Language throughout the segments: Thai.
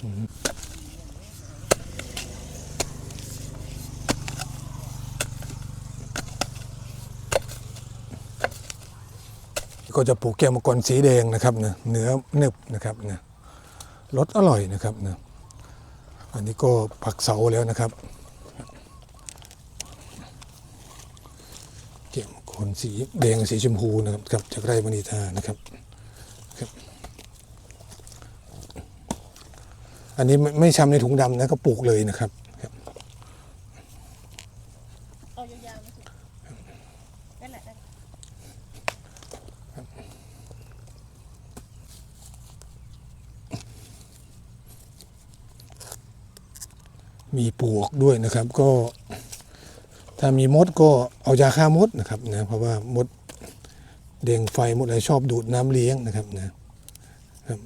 ก็จะปลูกแก้วมังกรสีแดงนะครับเนะเนื้อเนึบนะครับเนะรสอร่อยนะครับเนะอันนี้ก็ผักเสาแล้วนะครับแก้วมังกรสีแดงสีชมพูนะครับจากไร่บมณีทานะครับครับ อันนี้ไม่ไม่ชำในถุงดำนะก็ปลูกเลยนะครับมีปลวกด้วยนะครับ ก็ถ้ามีมดก็เอายาฆ่ามดนะครับนะเพราะว่ามดเด้งไฟมดอะไรชอบดูดน้ำเลี้ยงนะครับนะครับ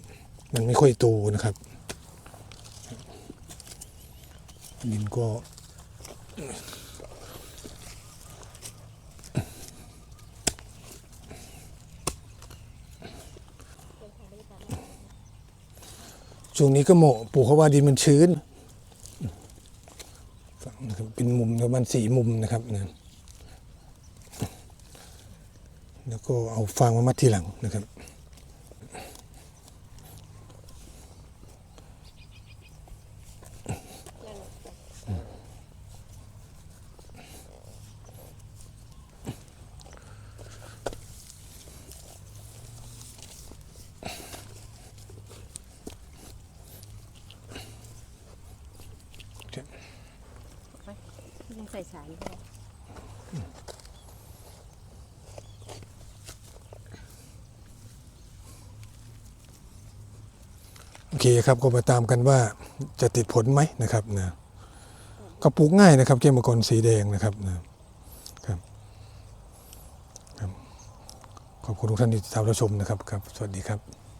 มันไม่ค่อยโตนะครับ ดินก็ช่วงนี้ก็เหมาะปลูกเพราะว่าดินมันชื้นฝั่งนะครับเป็นมุมประมาณสี่มุมนะครับนะแล้วก็เอาฟางมามัดทีหลังนะครับ ใส่สารด้วยโอเคครับก็มาตามกันว่าจะติดผลไหมนะครับนะก็ปลูกง่ายนะครับ เกมมังกรสีแดงนะครับนะครับครับ ขอบคุณทุกท่านที่ติดตามรับชมนะครับครับ สวัสดีครับ